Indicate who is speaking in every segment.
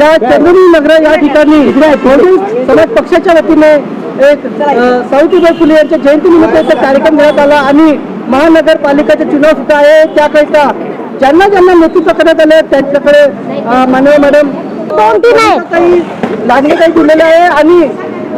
Speaker 1: या चंदनी नगर या ठिकाणी समाज पक्षाच्या वतीने एक सावित्रीबाई फुले यांच्या जयंतीनिमित्त एक कार्यक्रम घेण्यात आला आणि महानगरपालिकेचे चुनाव सुद्धा आहे. त्याकरिता ज्यांना ज्यांना नेतृत्व करण्यात आले त्यांच्याकडे माननीय मॅडम काही लागले काही दिलेले आहे आणि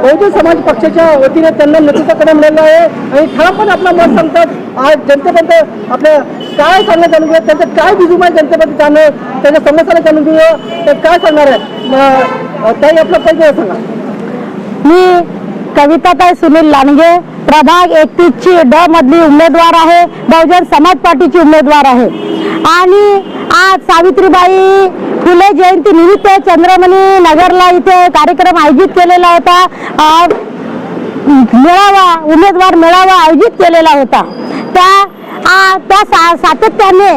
Speaker 1: बहुजन समाज पक्षाच्या वतीने त्यांना नेतृत्व करण्यात मिळालं आहे. आणि ठामपणे आपला मत सांगतात. आज जनतेबद्दल आपल्या काय सांगण्यात जाणून म्हणजे घेऊया त्यांचं काय बिजूम आहे जनतेबद्दल जाणं त्याच्या समस्याला जाणून घेऊया काय सांगणार आहे? म- आपलं आपला सांगा.
Speaker 2: मी कविताताई सुनील लांडगे प्रभाग एकतीसची ड मधली उमेदवार आहे बहुजन समाज पार्टीची उमेदवार आहे. आणि आज सावित्रीबाई फुले जयंती निमित्त चंद्रमणी नगरला इथे कार्यक्रम आयोजित केलेला होता. मेळावा उमेदवार मेळावा आयोजित केलेला होता. त्या त्या सा- सातत्याने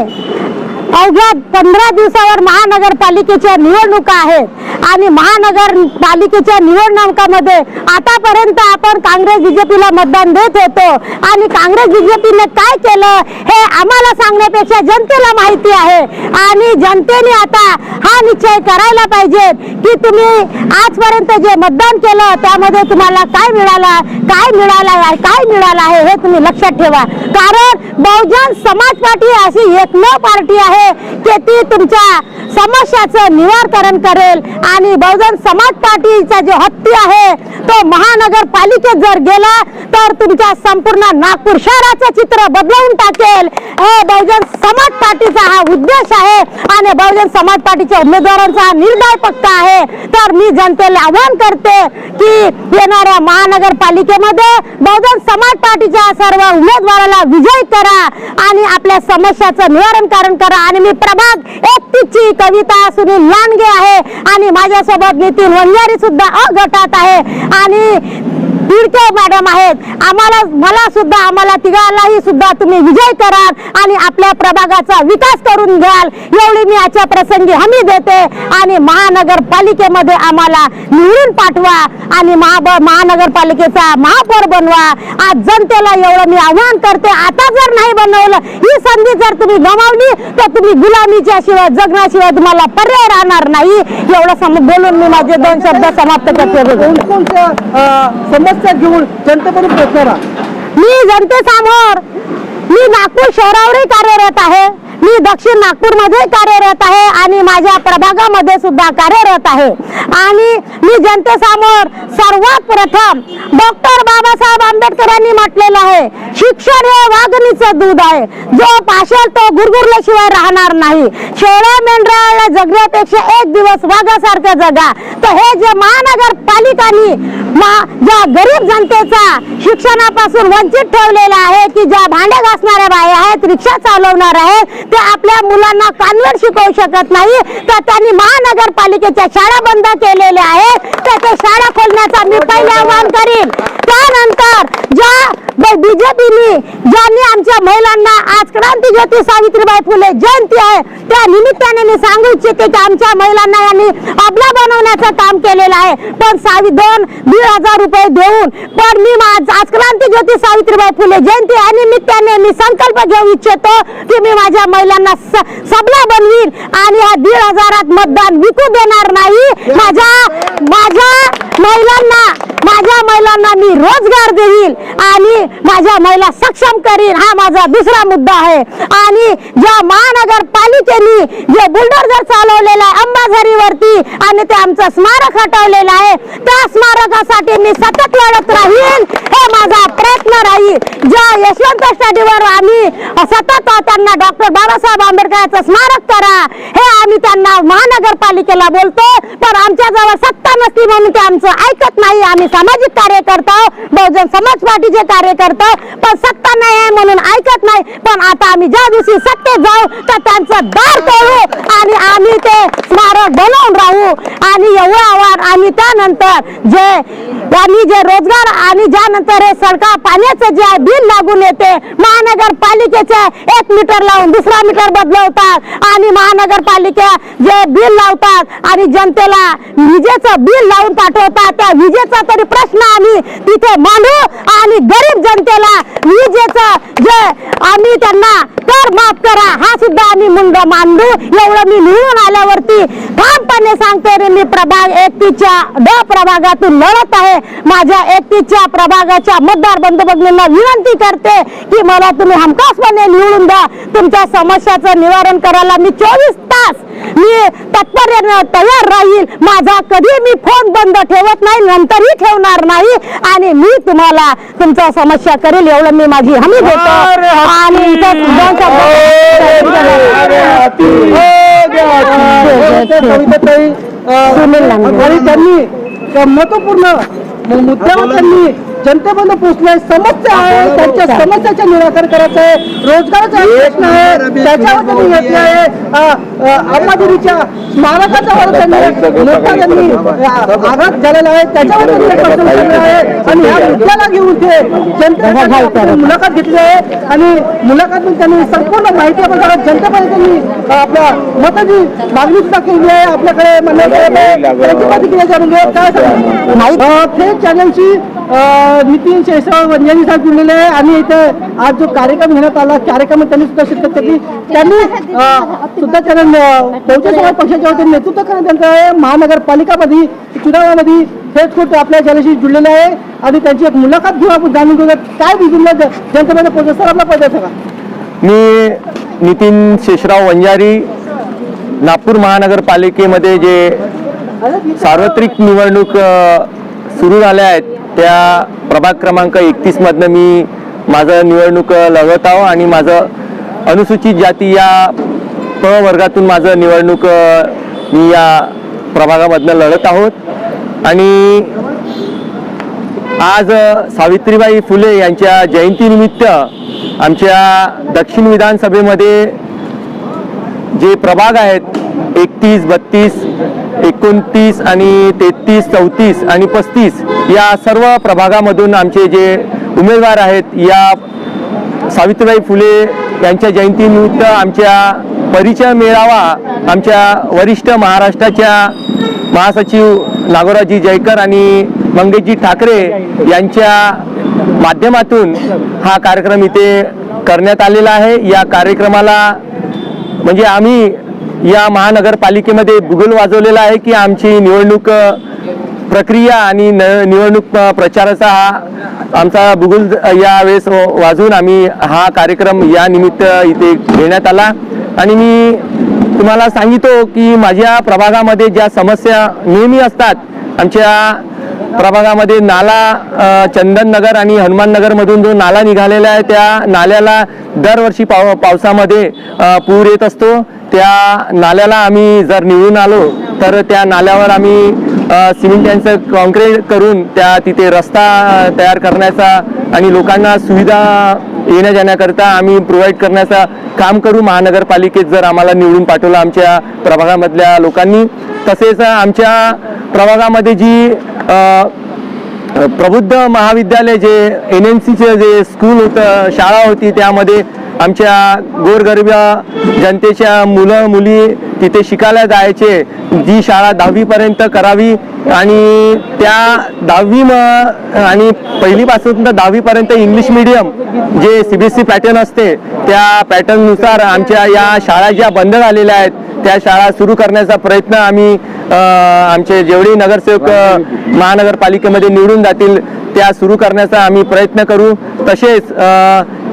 Speaker 2: अवघ्या पंधरा दिवसावर महानगरपालिकेच्या निवडणुका आहेत. आणि महानगरपालिकेच्या निवडणुकामध्ये आतापर्यंत आपण काँग्रेस बीजेपीला मतदान देत होतो. आणि काँग्रेस बीजेपीने काय केलं हे आम्हाला सांगण्यापेक्षा जनतेला माहिती आहे. आणि जनतेने आता हा निश्चय करायला पाहिजे की तुम्ही आजपर्यंत जे मतदान केलं त्यामध्ये तुम्हाला काय मिळाला काय मिळाला आहे काय मिळालं आहे हे तुम्ही लक्षात ठेवा. कारण बहुजन समाज पार्टी अशी एकमेव पार्टी आहे की ती तुमच्या समस्याचं निवारण करेल आणि बहुजन समाज पार्टीचा जो हत्ती आहे तो महानगरपालिकेत जर गेला तर तुमच्या संपूर्ण नागपूर शहराचं चित्र बदलवून टाकेल. हे बहुजन समाज पार्टीचा हा उद्देश आहे आणि बहुजन समाज पार्टीच्या उमेदवारांचा हा निर्णय पक्का आहे. तर मी जनतेला आव्हान करते की येणाऱ्या महानगरपालिकेमध्ये बहुजन समाज पार्टीच्या सर्व उमेदवाराला विजय करा आणि आपल्या समस्याचं निवारण करा. आणि मी प्रभाग एक ची कविता सुनील लांडगे आहे आणि माझ्यासोबत नितीन वंजारी सुद्धा अ गटात आहे. आणि बिडके मॅडम आहेत. आम्हाला मला सुद्धा आम्हाला तिघालाही सुद्धा तुम्ही विजय कराल आणि आपल्या प्रभागाचा विकास करून घ्याल. एवढी मी आजच्या प्रसंगी हमी देते आणि महानगरपालिकेमध्ये आम्हाला निवडून पाठवा आणि महा महानगरपालिकेचा महापौर बनवा. आज जनतेला एवढं मी आव्हान करते. आता जर नाही बनवलं ही संधी जर तुम्ही गमावली तर तुम्ही गुलामीच्या शिवाय जगण्याशिवाय तुम्हाला पर्याय राहणार नाही. एवढं सम बोलून मी माझे दोन शब्द समाप्त करते.
Speaker 1: समस्या घेऊन जनतेकडून पोहोचणार आहात?
Speaker 2: मी जनतेसमोर मी नागपूर शहरावरही कार्यरत आहे मी दक्षिण नागपूरमध्ये कार्यरत आहे आणि माझ्या प्रभागामध्ये सुद्धा कार्यरत आहे. आणि मी जनतेसमोर सर्वात प्रथम डॉक्टर बाबासाहेब आंबेडकरांनी म्हटलेलं आहे शिक्षण हे वाघणीचं दूध आहे. जो पाशाल तो गुरगुरल्याशिवाय राहणार नाही. शेळ्या मेंढराला जगण्यापेक्षा एक दिवस वाघासारखं जगा. तर हे जे महानगरपालिकांनी मा- ज्या गरीब जनतेचा शिक्षणापासून वंचित ठेवलेला आहे की ज्या भांड्या घासणाऱ्या बाया आहेत रिक्षा चालवणार आहेत ते आपल्या मुलांना कानवेर शिकवू शकत नाही तर त्यांनी महानगरपालिकेच्या शाळा बंद केलेल्या आहेत. तर ते शाळा खोलण्याचा मी पहिले आवाहन करीन. त्यानंतर ज्या बीजेपीनी ज्यांनी आमच्या महिलांना आज क्रांती ज्योती सावित्रीबाई फुले जयंती आहे त्या निमित्ताने मी सांगू इच्छिते की आमच्या महिलांना यांनी अबला बनवण्याचं काम केलेलं आहे. पण सावी दोन दीड हजार रुपये देऊन पण मी आज क्रांती ज्योती सावित्रीबाई फुले जयंती या निमित्ताने मी संकल्प घेऊ इच्छितो की मी माझ्या महिलांना सबला बनवीन आणि ह्या दीड हजारात मतदान विकू देणार नाही. माझ्या माझ्या महिलांना माझ्या महिलांना मी रोजगार देईल आणि माझ्या महिला सक्षम करीन. हा माझा दुसरा मुद्दा आहे. आणि ज्या महानगरपालिकेने जे बुलडोजर चालवलेला आहे अंबाझरीवरती आणि ते आमचं स्मारक हटवलेलं आहे त्या स्मारकासाठी मी सतत लढत राहील हे माझा प्रयत्न राहील. ज्या यशवंत स्टडीवर आम्ही सतत त्यांना डॉक्टर बाबासाहेब आंबेडकरांचं स्मारक करा. हे आम्ही त्यांना महानगरपालिकेला बोलतो पण आमच्या जवळ सत्ता नसती म्हणून ते आमचं ऐकत नाही. आम्ही सामाजिक कार्य करतो बहुजन समाज पार्टीचे कार्य करतो पण सत्ता नाही आहे म्हणून ऐकत नाही. पण आता आम्ही ज्या दिवशी सत्तेत जाऊ तर त्यांचं दार तोडू आणि आम्ही ते स्मारक बनवून राहू. आणि एवढं आव्हान आम्ही त्यानंतर जे आणि जे रोजगार आणि ज्यानंतर हे सडका पाण्याचं जे बिल लागून येते महानगरपालिकेचे एक मीटर लावून दुसरा मीटर बदलवतात. आणि महानगरपालिका जे बिल लावतात आणि जनतेला विजेचं बिल लावून पाठवतात. त्या विजेचा तरी प्रश्न आम्ही तिथे मांडू आणि गरीब जनतेला विजेचं जे आम्ही त्यांना कर माफ करा हा आम्ही मुंड मांडू एवढं मी निवडून आल्यावरती ठामपणे सांगते रे मी प्रभाग एकतीच्या ड प्रभागातून लढत आहे. माझ्या एकतीच्या प्रभागाच्या मतदार बंधू भगिनींना विनंती करते की मला तुम्ही हमखासपणे निवडून द्या. तुमच्या समस्याचं निवारण करायला मी चोवीस तास मी तत्परेनं तयार राहील. माझा कधी मी फोन बंद ठेवत नाही नंतरही ठेवणार नाही आणि मी तुम्हाला तुमच्या समस्या करेल एवढं मी माझी हमी देतो आणि
Speaker 1: कविताताई. आणि त्यांनी मु- मुद्द्यावर त्यांनी जनतेपर्यंत पोहोचले समस्या आहे. त्यांच्या समस्याचे निराकरण करायचं आहे. रोजगाराचा प्रश्न आहे. त्याच्यावर त्यांनी घेतले आहे अ, अ, अंबादेवीच्या स्मारकाच्यावर त्यांनी मोठा त्यांनी अ, आघात झालेला आहे. त्याच्यावर त्यांनी एक प्रश्न उचलला आहे. आणि या मुद्द्याला घेऊन ते जनतेला मुलाखत घेतली आहे. आणि मुलाखतीतून त्यांनी संपूर्ण माहिती आपण सांगत जनतेपर्यंत त्यांनी आपल्या मताची मागणी सुद्धा केली आहे. आपल्याकडे म्हणण्यात त्यांची प्रतिक्रिया जाणून घेऊ काय सांगा थेट चॅनलची नितीन शेषराव यांनी साहेब जुळलेले आहे. आणि इथं आज जो कार्यक्रम घेण्यात आला कार्यक्रमात त्यांनी सुद्धा शिरकत केली त्यांनी सुद्धा त्यांना बहुजन समाज पक्षाच्या वतीने नेतृत्व करण्यात त्यांचं आहे. महानगरपालिकामध्ये चुनावामध्ये थेट खूप आपल्या चॅनलशी जुळलेले आहे. आणि त्यांची एक मुलाखत घेऊ आपण जाणून घेऊया. काय विजून जनतेमध्ये पोहोचत सर आपला पोहोचत सर
Speaker 3: मी नितीन शेषराव वंजारी नागपूर महानगरपालिकेमध्ये जे सार्वत्रिक निवडणूक सुरू झाल्या आहेत त्या प्रभाग क्रमांक एकतीसमधनं मी माझं निवडणूक लढवत आहो आणि माझं अनुसूचित जाती या प वर्गातून माझं निवडणूक मी या प्रभागामधनं लढत आहोत. आणि आज सावित्रीबाई फुले यांच्या जयंतीनिमित्त आमच्या दक्षिण विधानसभेमध्ये जे प्रभाग आहेत एकतीस बत्तीस एकोणतीस आणि तेहतीस चौतीस आणि पस्तीस या सर्व प्रभागामधून आमचे जे उमेदवार आहेत या सावित्रीबाई फुले यांच्या जयंतीनिमित्त आमच्या परिचय मेळावा आमच्या वरिष्ठ महाराष्ट्राच्या महासचिव नागोराजी जयकर आणि मंगेशजी ठाकरे यांच्या माध्यमातून हा कार्यक्रम इथे करण्यात आलेला आहे. या कार्यक्रमाला म्हणजे आम्ही या महानगरपालिकेमध्ये भूगोल वाजवलेला आहे की आमची निवडणूक प्रक्रिया आणि न निवडणूक प्रचाराचा हा आमचा बुगुल यावेळेस वाजवून आम्ही हा कार्यक्रम या निमित्त इथे घेण्यात आला. आणि मी तुम्हाला सांगितो की माझ्या प्रभागामध्ये ज्या समस्या नेहमी असतात आमच्या प्रभागामध्ये नाला चंदन नगर आणि हनुमान जो नाला निघालेला आहे त्या नाल्याला दरवर्षी पाव पावसामध्ये पूर येत असतो. त्या नाल्याला आम्ही जर निवडून आलो तर त्या नाल्यावर आम्ही सिमेंट सिमेंटचं कॉन्क्रीट करून त्या तिथे रस्ता तयार करण्याचा आणि लोकांना सुविधा येण्या जाण्याकरता आम्ही प्रोव्हाइड करण्याचा काम करू. महानगरपालिकेत जर आम्हाला निवडून पाठवलं आमच्या प्रभागामधल्या लोकांनी. तसेच आमच्या प्रभागामध्ये जी प्रबुद्ध महाविद्यालय जे एन एन सीचे जे स्कूल होतं शाळा होती त्यामध्ये आमच्या गोरगरीब जनतेच्या मुलं मुली तिथे शिकायला जायचे. जी शाळा दहावीपर्यंत करावी आणि त्या दहावी म आणि पहिलीपासून तर दहावीपर्यंत इंग्लिश मिडियम जे C B S C pattern असते त्या पॅटर्ननुसार आमच्या या शाळा ज्या बंद झालेल्या आहेत त्या शाळा सुरू करण्याचा प्रयत्न आम्ही आमचे जेवढे नगरसेवक महानगरपालिकेमध्ये निवडून जातील त्या सुरू करण्याचा आम्ही प्रयत्न करू. तसेच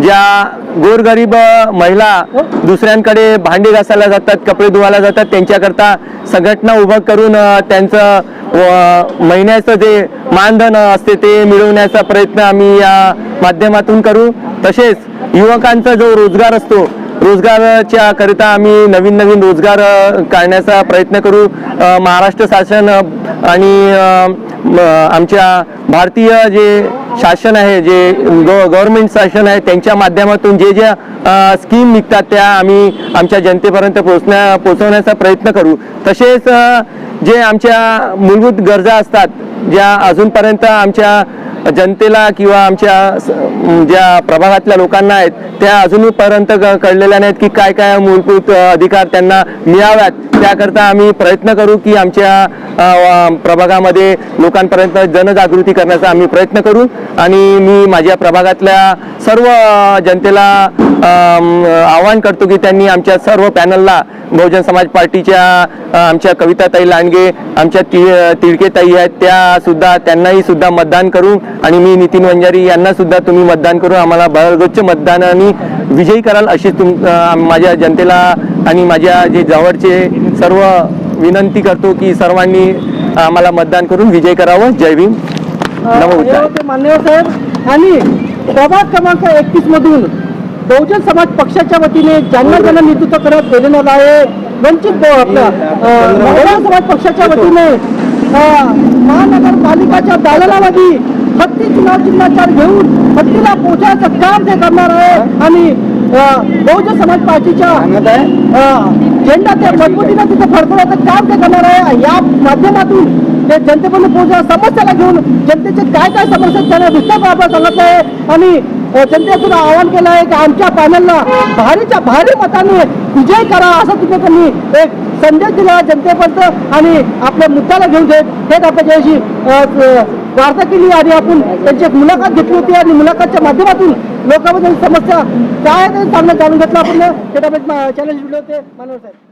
Speaker 3: ज्या गोरगरीब महिला दुसऱ्यांकडे भांडी घासायला जातात कपडे धुवायला जातात त्यांच्याकरता संघटना उभं करून त्यांचं व- महिन्याचं जे मानधन असते ते मिळवण्याचा प्रयत्न आम्ही या माध्यमातून करू. तसेच युवकांचा जो रोजगार असतो रोजगाराच्या करिता आम्ही नवीन नवीन रोजगार काढण्याचा प्रयत्न करू. महाराष्ट्र शासन आणि आमच्या भारतीय जे शासन आहे जे गव्हर्नमेंट शासन आहे त्यांच्या माध्यमातून जे ज्या स्कीम निघतात त्या आम्ही आमच्या जनतेपर्यंत पोचण्या पोचवण्याचा प्रयत्न करू. तसेच जे आमच्या मूलभूत गरजा असतात ज्या अजूनपर्यंत आमच्या जनतेला किंवा आमच्या ज्या प्रभागातल्या लोकांना आहेत त्या अजूनपर्यंत क- कळलेल्या नाहीत की काय काय मूलभूत अधिकार त्यांना मिळाव्यात. त्याकरता आम्ही प्रयत्न करू की आमच्या प्रभागामध्ये लोकांपर्यंत जनजागृती करण्याचा आम्ही प्रयत्न करू. आणि मी माझ्या प्रभागातल्या सर्व जनतेला आवाहन करतो की त्यांनी आमच्या सर्व पॅनलला बहुजन समाज पार्टीच्या आमच्या कविताताई लांडगे आमच्या ति तिळकेताई आहेत त्या सुद्धा त्यांनाही सुद्धा मतदान करू आणि मी नितीन वंजारी यांना सुद्धा तुम्ही मतदान करून आम्हाला भरगच्च मतदानाने विजयी कराल अशी तुम माझ्या जनतेला आणि माझ्या जे जवळचे सर्व विनंती करतो की सर्वांनी आम्हाला मतदान करून विजय करावं. जय भीम.
Speaker 1: मान्यवर साहेब आणि प्रभाग क्रमांक एकतीस मधून बहुजन समाज पक्षाच्या वतीने ज्यांना ज्यांना नेतृत्व करत गेलेलं आहे वंचित बहु- आपलं. अं, बहुजन समाज पक्षाच्या वतीने महानगरपालिकाच्या दालनामध्ये हत्ती चुनाव चिन्हाचार घेऊन हत्तीला पोहोचायचं काम ते करणार आहे आणि बहुजन समाज पार्टीच्या झेंडा ते मजबूतीने तिथे फडकवण्याचं काम ते करणार आहे. या माध्यमातून ते जनतेपर्यंत पोहोचल्या समस्याला घेऊन जनतेचे काय काय समस्या त्यांना विस्तार सांगत आहे आणि जनतेतून आवाहन केलं आहे की आमच्या पॅनलला भारीच्या भारी मताने विजय करा असं तिथे त्यांनी एक संदेश दिला जनतेपर्यंत आणि आपल्या मुद्द्याला घेऊन जाईल हे आपण त्याच्याशी वार्ता केली आणि आपण त्यांची एक मुलाखत घेतली होती आणि मुलाखतच्या माध्यमातून लोकांबद्दल समस्या काय आहे ते चांगलं जाणून घेतलं आपण. चॅलेंज व्हिडिओ ते मानव साहेब